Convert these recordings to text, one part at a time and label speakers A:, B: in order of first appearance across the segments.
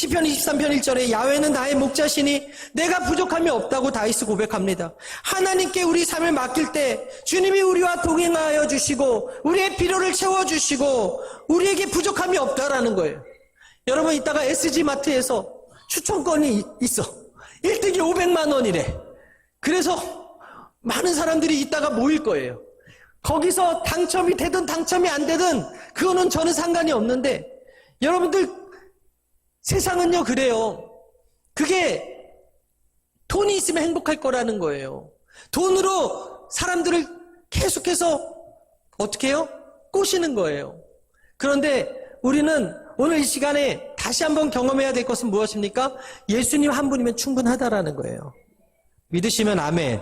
A: 시편 23편 1절에 야훼는 나의 목자시니 내가 부족함이 없다고 다이스 고백합니다. 하나님께 우리 삶을 맡길 때 주님이 우리와 동행하여 주시고 우리의 필요를 채워 주시고 우리에게 부족함이 없다라는 거예요. 여러분 이따가 SG 마트에서 추천권이 있어. 1등이 500만 원이래. 그래서 많은 사람들이 이따가 모일 거예요. 거기서 당첨이 되든 당첨이 안 되든 그거는 저는 상관이 없는데 여러분들 세상은요 그래요. 그게 돈이 있으면 행복할 거라는 거예요. 돈으로 사람들을 계속해서 어떻게 해요? 꼬시는 거예요. 그런데 우리는 오늘 이 시간에 다시 한번 경험해야 될 것은 무엇입니까? 예수님 한 분이면 충분하다라는 거예요. 믿으시면 아멘.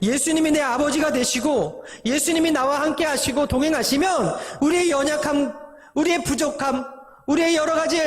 A: 예수님이 내 아버지가 되시고 예수님이 나와 함께 하시고 동행하시면 우리의 연약함, 우리의 부족함, 우리의 여러 가지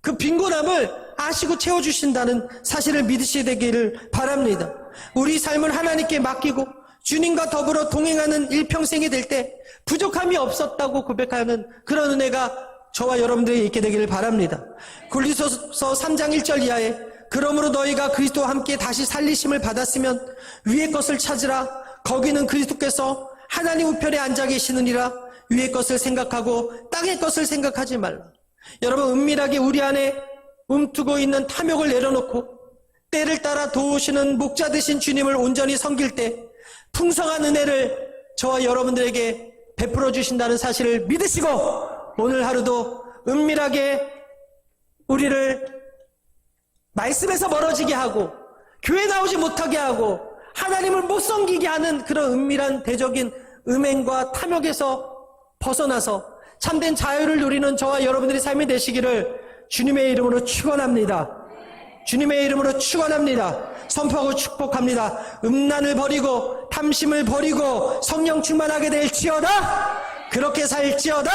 A: 그 빈곤함을 아시고 채워주신다는 사실을 믿으셔야 되기를 바랍니다. 우리 삶을 하나님께 맡기고 주님과 더불어 동행하는 일평생이 될 때 부족함이 없었다고 고백하는 그런 은혜가 저와 여러분들이 있게 되기를 바랍니다. 굴리서서 3장 1절 이하에 그러므로 너희가 그리스도와 함께 다시 살리심을 받았으면 위의 것을 찾으라 거기는 그리스도께서 하나님 우편에 앉아 계시느니라 위의 것을 생각하고 땅의 것을 생각하지 말라. 여러분 은밀하게 우리 안에 움트고 있는 탐욕을 내려놓고 때를 따라 도우시는 목자 되신 주님을 온전히 섬길 때 풍성한 은혜를 저와 여러분들에게 베풀어 주신다는 사실을 믿으시고 오늘 하루도 은밀하게 우리를 말씀에서 멀어지게 하고 교회 나오지 못하게 하고 하나님을 못 섬기게 하는 그런 은밀한 대적인 음행과 탐욕에서 벗어나서 참된 자유를 누리는 저와 여러분들의 삶이 되시기를 주님의 이름으로 축원합니다. 주님의 이름으로 축원합니다. 선포하고 축복합니다. 음란을 버리고 탐심을 버리고 성령 충만하게 될지어다. 그렇게 살지어다.